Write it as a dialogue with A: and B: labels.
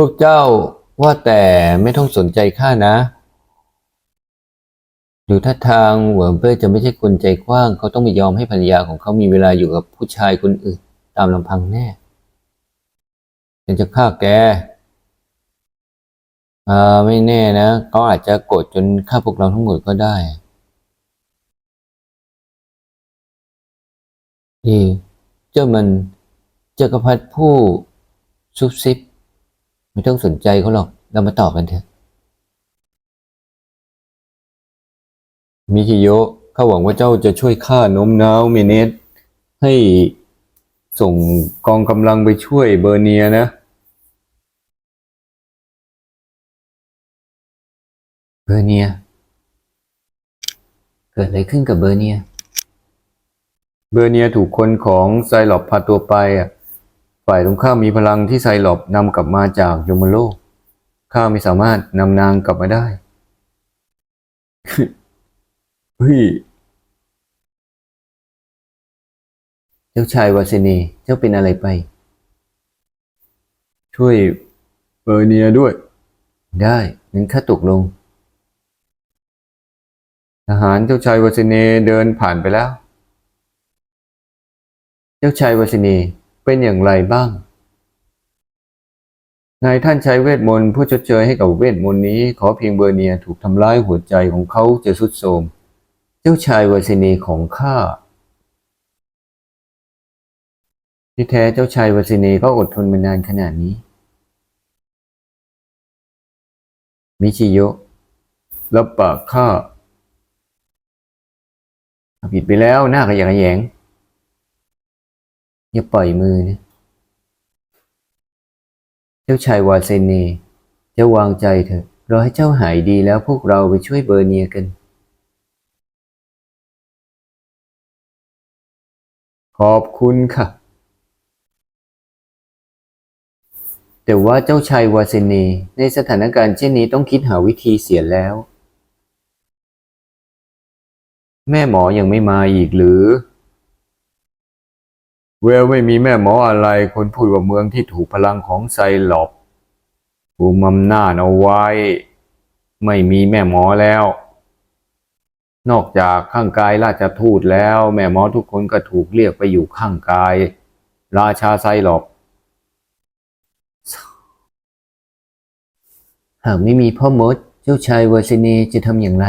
A: พวกเจ้าว่าแต่ไม่ต้องสนใจข้านะ ดูท่าทางเหวินเป้ยจะไม่ใช่คนใจกว้าง เขาต้องไม่ยอมให้ภรรยาของเขามีเวลาอยู่กับผู้ชายคนอื่น ตามลำพังแน่ฉันจะฆ่าแกอ่าไม่แน่นะเขาอาจจะโกรธจนฆ่าพวกเราทั้งหมดก็ได้นี่เจ้ามันจักรพรรดิผู้ซุบซิบ ไม่ต้องสนใจเขาหรอก เรามาต่อกันเถอะ มิคิโยะข้าหวังว่าเจ้าจะช่วยข้าโน้มน้าวเมเนสให้ส่งกองกำลังไปช่วยเบอร์เนียนะ เบอร์เนีย เกิดอะไรขึ้นกับเบอร์เนีย เบอร์เนียถูกคนของไซลอบพาตัวไปอะ ฝ่ายตรงข้ามมีพลังที่ไซลอบนำกลับมาจากโยมโลก ข้าไม่สามารถนำนางกลับมาได้เฮ้ยเจ้าชายวาสินีเจ้าเป็นอะไรไป ช่วยเบอร์เนียด้วย ได้งั้นข้าตกลง ทหารเจ้าชายวาสินีเดินผ่านไปแล้ว เจ้าชายวาสินี เป็นอย่างไรบ้าง นายท่านใช้เวทมนต์เพื่อชดเชยให้กับเวทมนต์นี้ ขอเพียงเบอร์เนียถูกทำร้ายหัวใจของเขาจะสุดโทมเจ้าชายวาสินีของข้าที่แท้เจ้าชายวาสินีก็อดทนมานานขนาดนี้ มิชิโยะรับปากข้าผิดไปแล้วหน้าขยะแขยง อย่าปล่อยมือนะ เจ้าชายวาเซเนเจ้าวางใจเถอะ รอให้เจ้าหายดีแล้วพวกเราไปช่วยเบอร์เนียกัน ขอบคุณค่ะ แต่ว่าเจ้าชายวาเซเนในสถานการณ์เช่นนี้ต้องคิดหาวิธีเสียแล้ว แม่หมอยังไม่มาอีกหรือ เวลไม่มีแม่หมออะไรคนพูดว่าเมืองที่ถูกพลังของไซหลอบภูมิอำนาจเอาไว้ ไม่มีแม่หมอแล้ว นอกจากข้างกายราชทูตแล้ว แม่หมอทุกคนก็ถูกเรียกไปอยู่ข้างกาย ราชาไซหลอบหากไม่มีพ่อมด เจ้าชายเวอร์ซินีจะทำอย่างไร